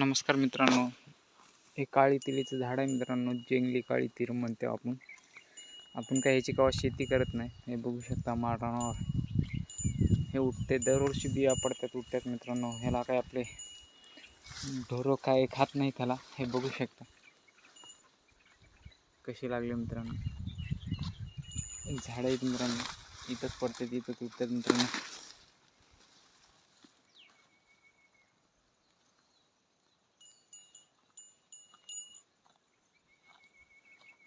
नमस्कार मित्रांनो. हे काळी तिलीचं झाड आहे मित्रांनो. जेंगली काळी तीर म्हणते आपण. आपण काय ह्याची कवा शेती करत नाही. हे बघू शकता मारणावर. हे उठते दरवर्षी बिया पडतात उठतात मित्रांनो. ह्याला काय आपले ढोरं काय खात नाही त्याला. हे बघू शकता. कशी लागले मित्रांनो. झाडं आहेत मित्रांनो. इथंच पडतात इथंच उठतात मित्रांनो.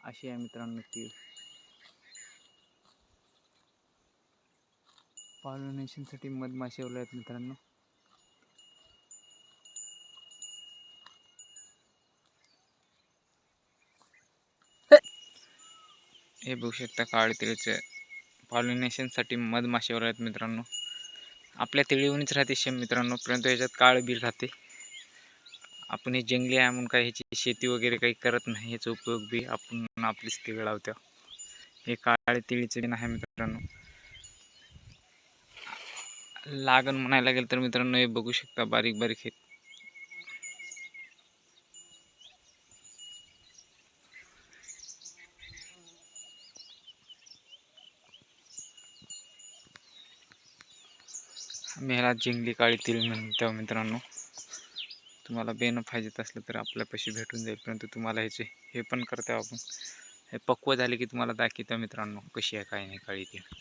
अशी आहे मित्रांनो तीळ पॉलिनेशनसाठी मधमाशी वगैरे आहेत मित्रांनो. हे बघू शकता काळी तिळीचे पॉलिनेशनसाठी मधमाशी वगैरे आहेत मित्रांनो. आपल्या तिळीहूनच राहते शेम मित्रांनो परंतु याच्यात काळ बी राहते. आपण हे जंगली आहे म्हणून काही ह्याची शेती वगैरे काही करत नाही ह्याचा उपयोग बी आपण आपलीच तीळ लावतो हे काळे तिळीचे बिन आहे मित्रांनो. लागण म्हणायला गेलं तर मित्रांनो हे बघू शकता बारीक बारीक हे. आम्ही जिंकली काळी तिळ म्हणतो मित्रांनो. तुम्हाला बेन पाहिजेत असलं तर आपल्यापाशी भेटून जाईल. परंतु तुम्हाला ह्याचे हे पण करतो आपण. हे पक्व झाले की तुम्हाला दाखवतो मित्रांनो कशी आहे काय नाही काळी ती.